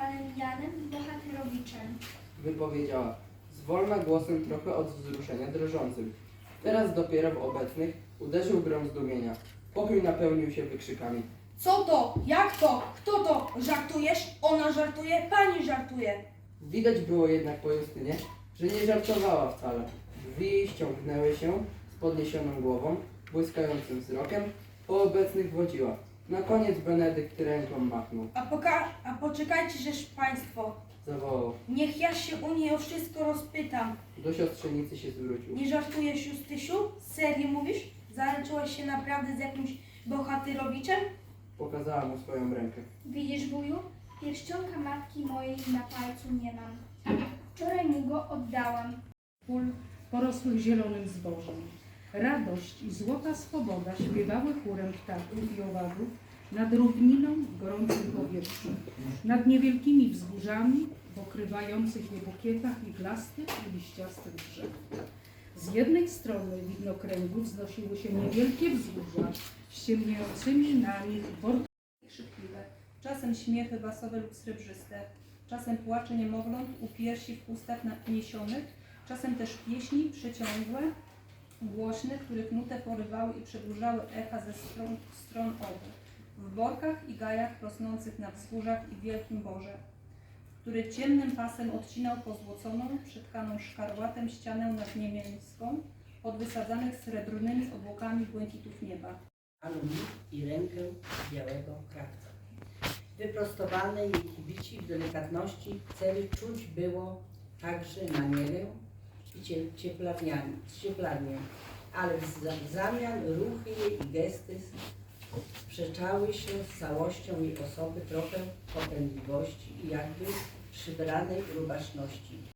panem Janem Bohaterowiczem. wypowiedziała, zwolna głosem trochę od wzruszenia drżącym. Teraz dopiero w obecnych uderzył grom zdumienia. Pokój napełnił się wykrzykami. Co to? Jak to? Kto to? Żartujesz? Ona żartuje? Pani żartuje. Widać było jednak po Justynie, że nie żartowała wcale. Drzwi jej ściągnęły się z podniesioną głową, błyskającym wzrokiem, po obecnych wodziła. Na koniec Benedykt ręką machnął. A, poka- a poczekajcie, żeż państwo. Zawołał. Niech ja się u niej o wszystko rozpytam. Do siostrzenicy się zwrócił. Nie żartujesz, Justysiu? Serio mówisz? Zaręczyłaś się naprawdę z jakimś bohatyrowiczem? Pokazała mu swoją rękę. Widzisz, wuju? Pierścionka matki mojej na palcu nie mam. Wczoraj mu go oddałam. pól porosłych zielonym zbożem. Radość i złota swoboda śpiewały chórem ptaków i owadów nad równiną w gorącym powietrzu, nad niewielkimi wzgórzami w okrywających je bukietach iglastych i liściastych drzew. Z jednej strony widnokręgu wznosiły się niewielkie wzgórza z ciemniejącymi na nich workami krzykliwe, czasem śmiechy basowe lub srebrzyste, czasem płacze niemowląt u piersi w ustach naniesionych, czasem też pieśni przeciągłe, głośne, których nutę porywały i przedłużały echa ze stron, stron obu, w borkach i gajach rosnących na wzgórzach i wielkim borze, który ciemnym pasem odcinał pozłoconą, przetkaną szkarłatem ścianę nad niemiecką, od wysadzanych srebrnymi obłokami błękitów nieba. alumni i rękę białego krawca. Wyprostowane jej kibici w delikatności celi czuć było także manierę i cie- cieplarnianie, cieplarnię, ale w zamian ruchy jej i gesty sprzeczały się z całością jej osoby trochę popędliwości i jakby przybranej rubaszności.